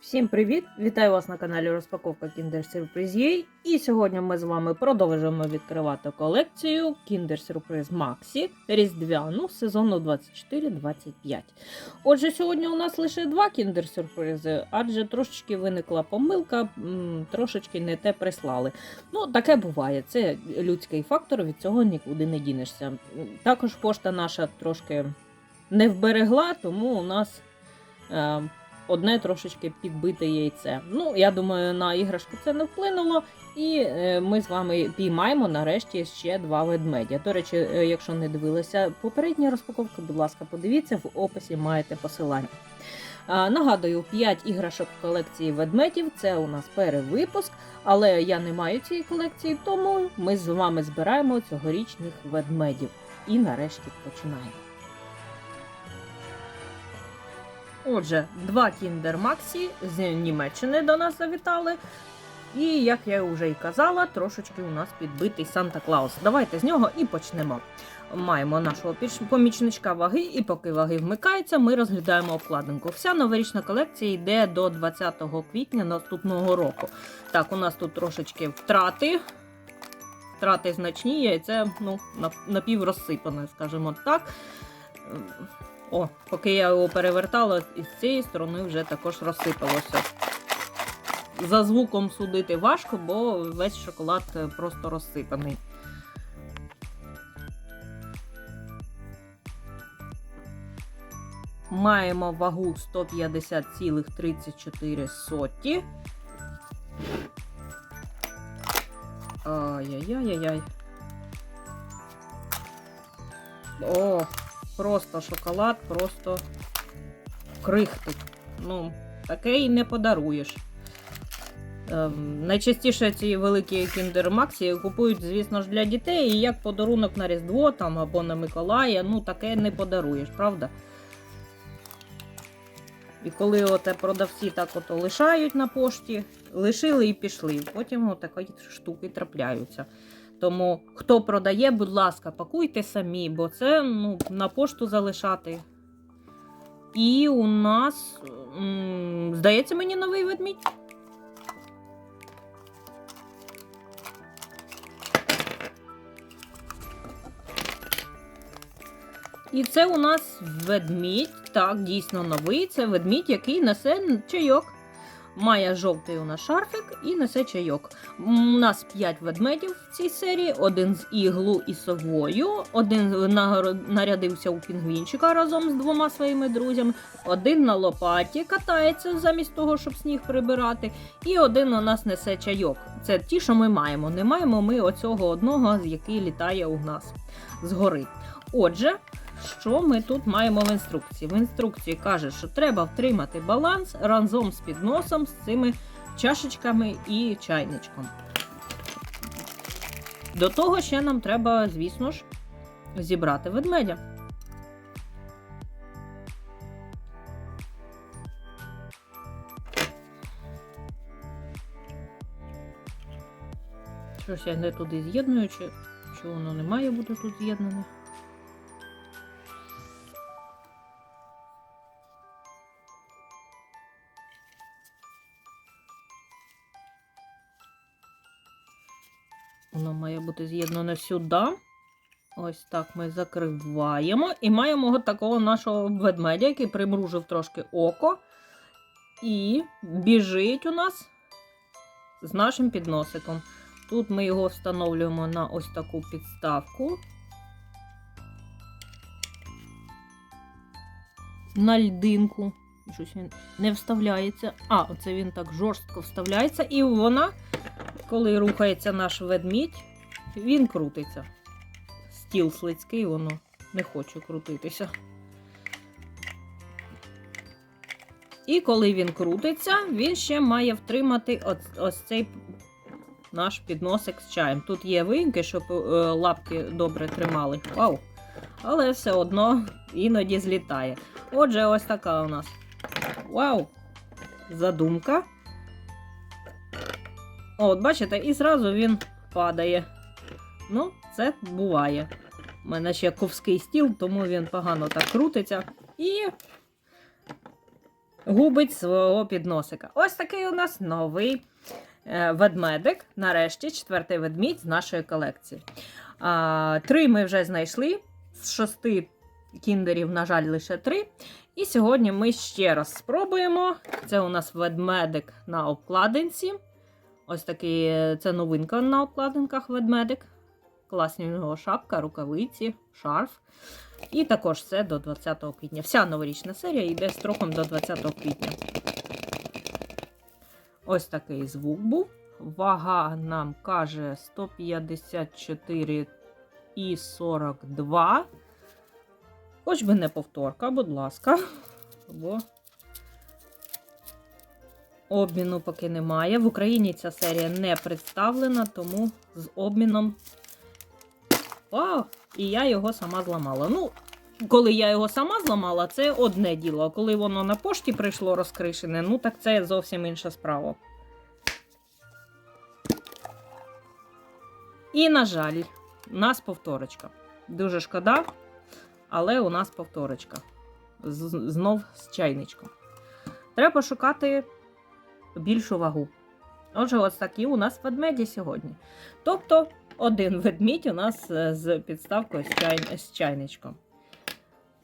Всім привіт! Вітаю вас на каналі Розпаковка Kinder Surprise. І сьогодні ми з вами продовжуємо відкривати колекцію Kinder Surprise Maxi Різдвяну сезону 24-25. Отже, сьогодні у нас лише два Kinder Surprise, адже трошечки виникла помилка, трошечки не те прислали. Ну, таке буває. Це людський фактор, від цього нікуди не дінешся. Також пошта наша трошки не вберегла, тому у нас. Одне трошечки підбите яйце. Ну, я думаю, на іграшку це не вплинуло. І е, ми з вами піймаємо нарешті ще два ведмедя. До речі, е, якщо не дивилися попередні розпаковки, будь ласка, подивіться, в описі маєте посилання. Нагадую, 5 іграшок колекції ведмедів це у нас перевипуск, але я не маю цієї колекції, тому ми з вами збираємо цьогорічних ведмедів. І нарешті починаємо. Отже, два Kinder Maxi з Німеччини до нас завітали. І, як я вже і казала, трошечки у нас підбитий Санта Клаус. Давайте з нього і почнемо. Маємо нашого помічничка ваги, і поки ваги вмикаються, ми розглядаємо обкладинку. Вся новорічна колекція йде до 20 квітня наступного року. Так, у нас тут трошечки втрати. Втрати значні, яйце ну, нап- напіврозсипане, скажімо так. О, поки я його перевертала, із цієї сторони вже також розсипалося. За звуком судити важко, бо весь шоколад е, просто розсипаний. Маємо вагу 150,34. Ай-яй-яй-яй. О, просто шоколад, просто крихтить. Ну, таке і не подаруєш. Ем, найчастіше ці великі Kinder Maxi купують, звісно ж, для дітей, і як подарунок на Різдво там, або на Миколая, ну таке не подаруєш, правда? І коли оте продавці так ото лишають на пошті, лишили і пішли. Потім отакі штуки трапляються. Тому хто продає, будь ласка, пакуйте самі, бо це ну, на пошту залишати. І у нас, м, здається, мені новий ведмідь. І це у нас ведмідь. Так, дійсно новий. Це ведмідь, який несе чайок. Має жовтий у нас шарфик і несе чайок. У нас 5 ведмедів в цій серії: один з іглу і совою, один нарядився у пінгвінчика разом з двома своїми друзями, один на лопаті катається замість того, щоб сніг прибирати, і один у нас несе чайок. Це ті, що ми маємо. Не маємо ми оцього одного, який літає у нас згори. Отже, що ми тут маємо в інструкції? В інструкції каже, що треба втримати баланс разом з підносом з цими чашечками і чайничком. До того ще нам треба, звісно ж, зібрати ведмедя. Щось я не туди з'єдную, чи, чи воно не має бути тут з'єднане. Воно має бути з'єднане сюди. Ось так ми закриваємо. І маємо от такого нашого ведмедя, який примружив трошки око. І біжить у нас з нашим підносиком. Тут ми його встановлюємо на ось таку підставку. На льдинку. Щось він не вставляється. А, оце він так жорстко вставляється. І вона коли рухається наш ведмідь, він крутиться. Стіл слизький, воно не хоче крутитися. І коли він крутиться, він ще має втримати ось, ось цей наш підносик з чаєм. Тут є виїмки, щоб е, лапки добре тримали. Вау! Але все одно іноді злітає. Отже, ось така у нас. Вау! Задумка. О, От, бачите, і зразу він падає. Ну, це буває. У мене ще ковський стіл, тому він погано так крутиться. І губить свого підносика. Ось такий у нас новий е, ведмедик. Нарешті четвертий ведмідь з нашої колекції. А, три ми вже знайшли. З шести кіндерів, на жаль, лише три. І сьогодні ми ще раз спробуємо. Це у нас ведмедик на обкладинці. Ось такий це новинка на обкладинках ведмедик. Класні у нього шапка, рукавиці, шарф. І також це до 20 квітня. Вся новорічна серія йде строком до 20 квітня. Ось такий звук був. Вага нам каже 154 і 42. Хоч би не повторка, будь ласка. Бо обміну поки немає. В Україні ця серія не представлена, тому з обміном. О, і я його сама зламала. Ну, коли я його сама зламала, це одне діло. А коли воно на пошті прийшло розкришене, ну так це зовсім інша справа. І, на жаль, у нас повторочка. Дуже шкода, але у нас повторочка. Знов з чайничком. Треба шукати більшу вагу. Отже, ось такі у нас ведмеді сьогодні. Тобто, один ведмідь у нас е, з підставкою з, чай... з чайничком.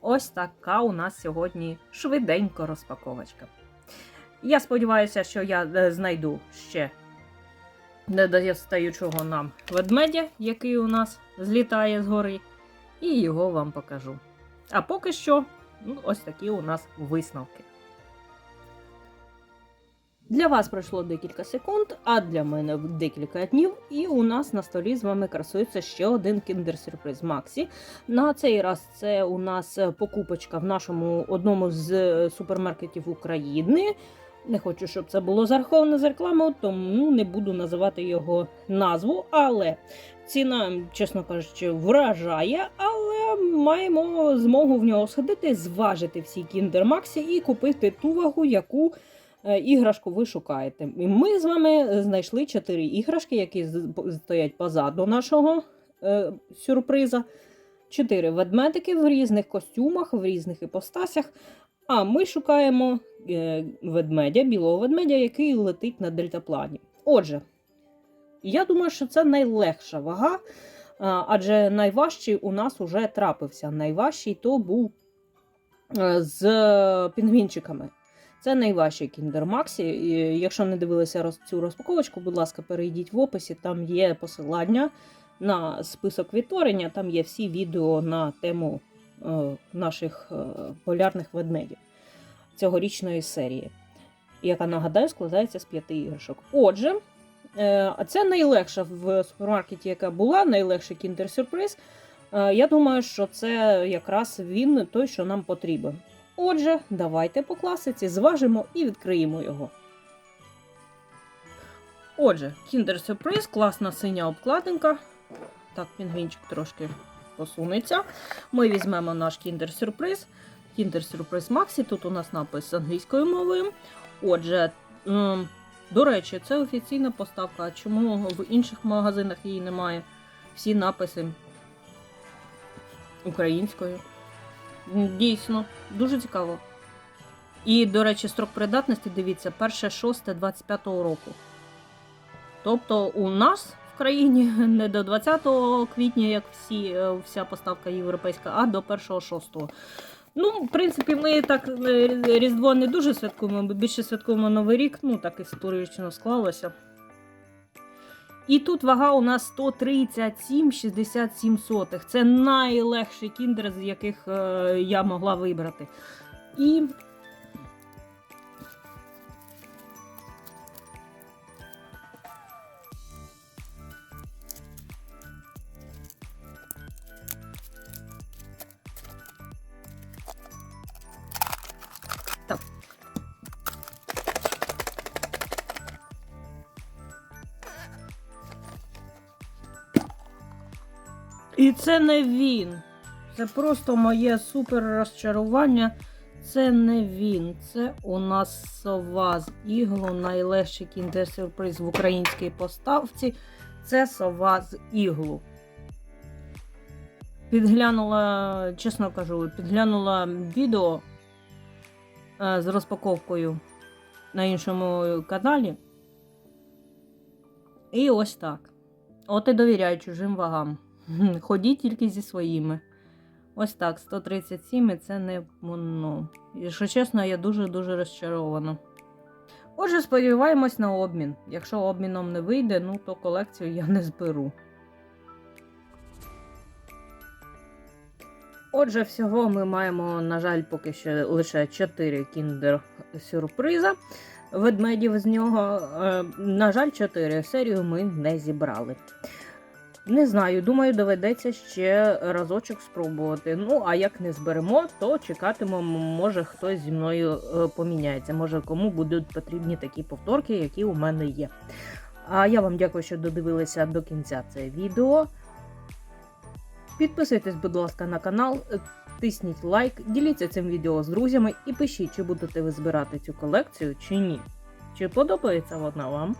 Ось така у нас сьогодні швиденько розпаковочка. Я сподіваюся, що я е, знайду ще недостаючого нам ведмедя, який у нас злітає згори, і його вам покажу. А поки що, ну, ось такі у нас висновки. Для вас пройшло декілька секунд, а для мене декілька днів. І у нас на столі з вами красується ще один Surprise Maxi. На цей раз це у нас покупочка в нашому одному з е, супермаркетів України. Не хочу, щоб це було зараховано з рекламою, тому не буду називати його назву. Але ціна, чесно кажучи, вражає, але маємо змогу в нього сходити, зважити всі Kinder Maxi і купити ту вагу, яку е, іграшку ви шукаєте. І Ми з вами знайшли чотири іграшки, які стоять позаду нашого е, сюрприза. Чотири ведмедики в різних костюмах, в різних іпостасях. А ми шукаємо е, ведмедя, білого ведмедя, який летить на дельтаплані. Отже, я думаю, що це найлегша вага, а, адже найважчий у нас уже трапився. Найважчий то був е, з пінгвінчиками. Це найважчий Kinder Maxi. Якщо не дивилися цю розпаковочку, будь ласка, перейдіть в описі, там є посилання на список відтворення, там є всі відео на тему е, наших е, полярних ведмедів цьогорічної серії, яка, нагадаю, складається з п'яти іграшок. Отже, е, це найлегша в супермаркеті, яка була, найлегший Kinder Surprise. Я думаю, що це якраз він той, що нам потрібен. Отже, давайте по класиці зважимо і відкриємо його. Отже, Kinder Surprise, класна синя обкладинка. Так, пінгвінчик трошки посунеться. Ми візьмемо наш Kinder Surprise. Kinder Surprise Maxi. Тут у нас напис з англійською мовою. Отже, ем, до речі, це офіційна поставка. Чому в інших магазинах її немає? Всі написи українською. Дійсно, дуже цікаво. І, до речі, строк придатності, дивіться, 1.6.25 року. Тобто у нас в країні не до 20 квітня, як всі, е, вся поставка європейська, а до 1.6. Ну, в принципі, ми так е, Різдво не дуже святкуємо, ми більше святкуємо Новий рік, ну так історично склалося. І тут вага у нас 137,67 сотих. Це найлегший кіндер, з яких е, я могла вибрати. І І це не він. Це просто моє супер розчарування. Це не він. Це у нас сова з іглу, найлегший кіндер-сюрприз в українській поставці. Це сова з іглу. Підглянула, чесно кажу, підглянула відео е, з розпаковкою на іншому каналі. І ось так. От і довіряю чужим вагам. Ходіть тільки зі своїми. Ось так, 137 і це не воно. Якщо чесно, я дуже-дуже розчарована. Отже, сподіваємось на обмін. Якщо обміном не вийде, ну то колекцію я не зберу. Отже, всього ми маємо, на жаль, поки що лише 4 кіндер сюрприза. Ведмедів з нього. Е, на жаль, 4 серію ми не зібрали. Не знаю, думаю, доведеться ще разочок спробувати. Ну, а як не зберемо, то чекатимемо, може хтось зі мною е, поміняється. Може, кому будуть потрібні такі повторки, які у мене є. А я вам дякую, що додивилися до кінця це відео. Підписуйтесь, будь ласка, на канал, е, тисніть лайк, діліться цим відео з друзями і пишіть, чи будете ви збирати цю колекцію чи ні. Чи подобається вона вам?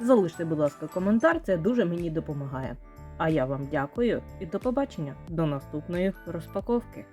Залиште, будь ласка, коментар, це дуже мені допомагає. А я вам дякую і до побачення до наступної розпаковки.